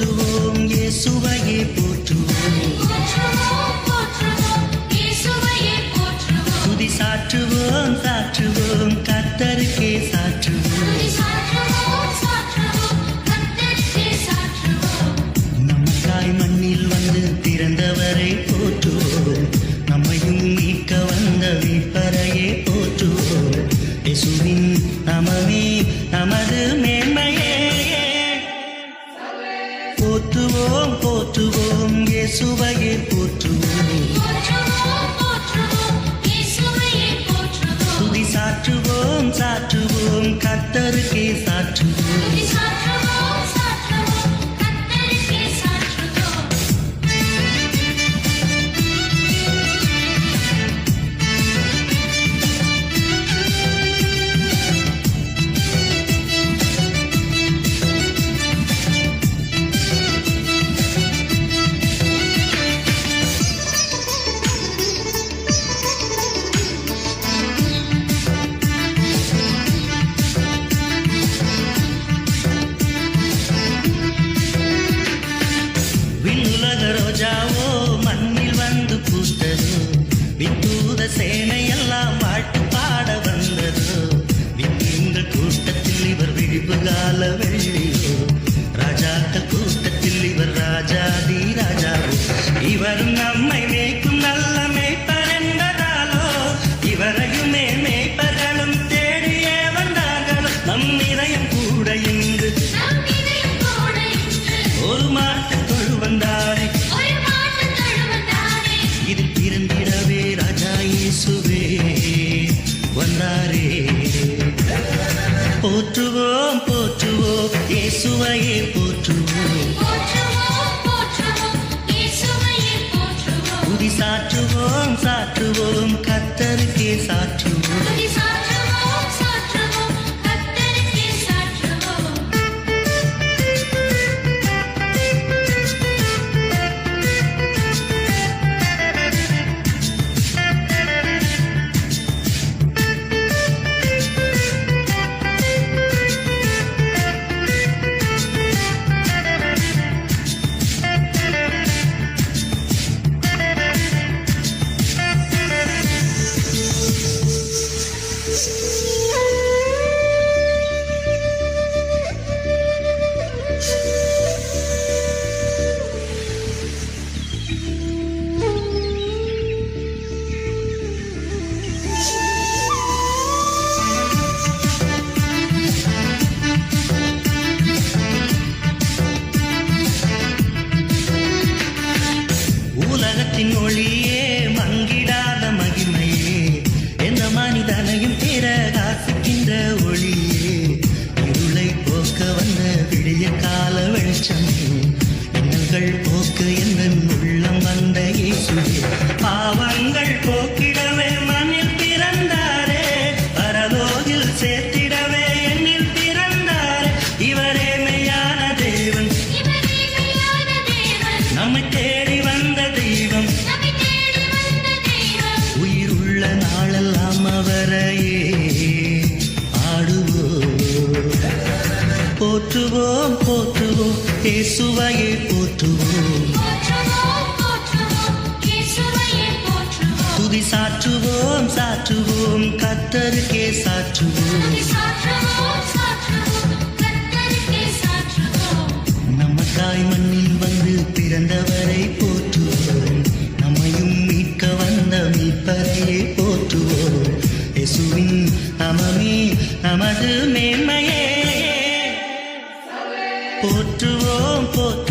போற்றுவோம் இயேசுவையே போற்றுவோம். துதி சாற்றுவோம் சாற்றுவோம் கர்த்தருக்கே போற்றுவோம் துதி ரோஜாவோ மண்ணில் வந்து பூத்தது வித்தூத சேனையெல்லாம் பாட்டு பாட வந்தது விண்மீன்கள் கூட்டத்தில் இவர் விழிப்பு கால வெள்ளியோ ராஜாக்கள் கூட்டத்தில் இவர் ராஜாதி ராஜாவோ. இவர் நம்மை போற்றுவோம் போற்றுவோம். இயேசுவையே போற்றுவோம். துதி சாற்றுவோம் சாற்றுவோம் கத்தருக்கே சாற்றுவோம் துதி சாற்றுவோம். உலகத்தின் ஒளியே மங்கிடாத மகிமையே. எந்த மனிதனையும் பிரகாசிக்கின்ற ஒளியே. இருளை போக்க வந்த விடிய கால வெளிச்சம் போற்றுவோம் போற்றுவோம். இயேசுவையே போற்றுவோம். துதி சாற்றுவோம் சாற்றுவோம். கத்தருக்கே சாற்றுவோம். துதி சாற்றுவோம் நமக்காய் மண்ணில் வந்து பிறந்தவரை போற்றுவோம். நம்மையும் மீட்க வந்த மீட்பரையே போற்றுவோம். இயேசுவின் நமமே நமது மேன்மை. போற்றுவோம் போற்றுவோம்.